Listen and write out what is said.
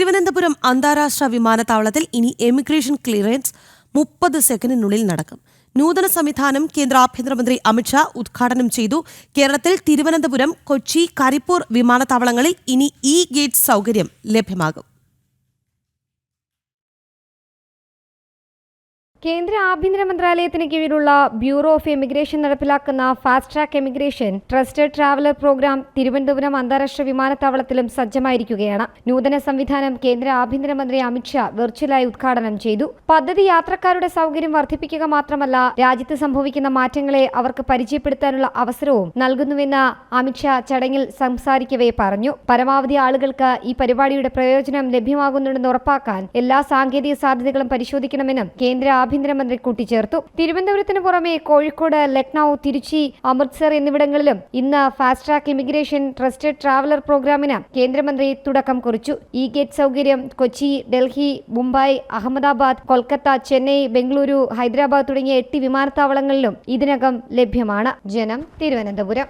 തിരുവനന്തപുരം അന്താരാഷ്ട്ര വിമാനത്താവളത്തിൽ ഇനി എമിഗ്രേഷൻ ക്ലിയറൻസ് മുപ്പത് സെക്കൻഡിനുള്ളിൽ നടക്കും. നൂതന സംവിധാനം കേന്ദ്ര ആഭ്യന്തരമന്ത്രി അമിത്ഷാ ഉദ്ഘാടനം ചെയ്തു. കേരളത്തിൽ തിരുവനന്തപുരം കൊച്ചി കരിപ്പൂർ വിമാനത്താവളങ്ങളിൽ ഇനി ഇ ഗേറ്റ് സൗകര്യം ലഭ്യമാകും. കേന്ദ്ര ആഭ്യന്തര മന്ത്രാലയത്തിന് കീഴിലുള്ള ബ്യൂറോ ഓഫ് എമിഗ്രേഷൻ നടപ്പിലാക്കുന്ന fast track emigration trusted traveller programme Thiruvananthapuram അന്താരാഷ്ട്ര വിമാനത്താവളത്തിലും സജ്ജമായിരിക്കുകയാണ്. നൂതന സംവിധാനം കേന്ദ്ര ആഭ്യന്തരമന്ത്രി അമിത്ഷാ വെർച്വലായി ഉദ്ഘാടനം ചെയ്തു. പദ്ധതി യാത്രക്കാരുടെ സൗകര്യം വർദ്ധിപ്പിക്കുക മാത്രമല്ല രാജ്യത്ത് സംഭവിക്കുന്ന മാറ്റങ്ങളെ അവർക്ക് പരിചയപ്പെടുത്താനുള്ള അവസരവും നൽകുന്നുവെന്ന് അമിത്ഷാ ചടങ്ങിൽ സംസാരിക്കവേ പറഞ്ഞു. പരമാവധി ആളുകൾക്ക് ഈ പരിപാടിയുടെ പ്രയോജനം ലഭ്യമാകുന്നുണ്ടെന്ന് ഉറപ്പാക്കാൻ എല്ലാ സാങ്കേതിക സാധ്യതകളും പരിശോധിക്കണമെന്നും കേന്ദ്ര ആഭ്യന്തരമന്ത്രി കൂട്ടിച്ചേർത്തു. തിരുവനന്തപുരത്തിന് പുറമെ കോഴിക്കോട് ലക്നൌ തിരുച്ചി അമൃത്സർ എന്നിവിടങ്ങളിലും ഇന്ന് fast track immigration trusted traveller പ്രോഗ്രാമിന് കേന്ദ്രമന്ത്രി തുടക്കം കുറിച്ചു. ഇ ഗേറ്റ് സൗകര്യം കൊച്ചി ഡൽഹി മുംബൈ അഹമ്മദാബാദ് കൊൽക്കത്ത ചെന്നൈ ബംഗളൂരു ഹൈദരാബാദ് തുടങ്ങിയ എട്ട് വിമാനത്താവളങ്ങളിലും ഇതിനകം ലഭ്യമാണ്. ജനം തിരുവനന്തപുരം.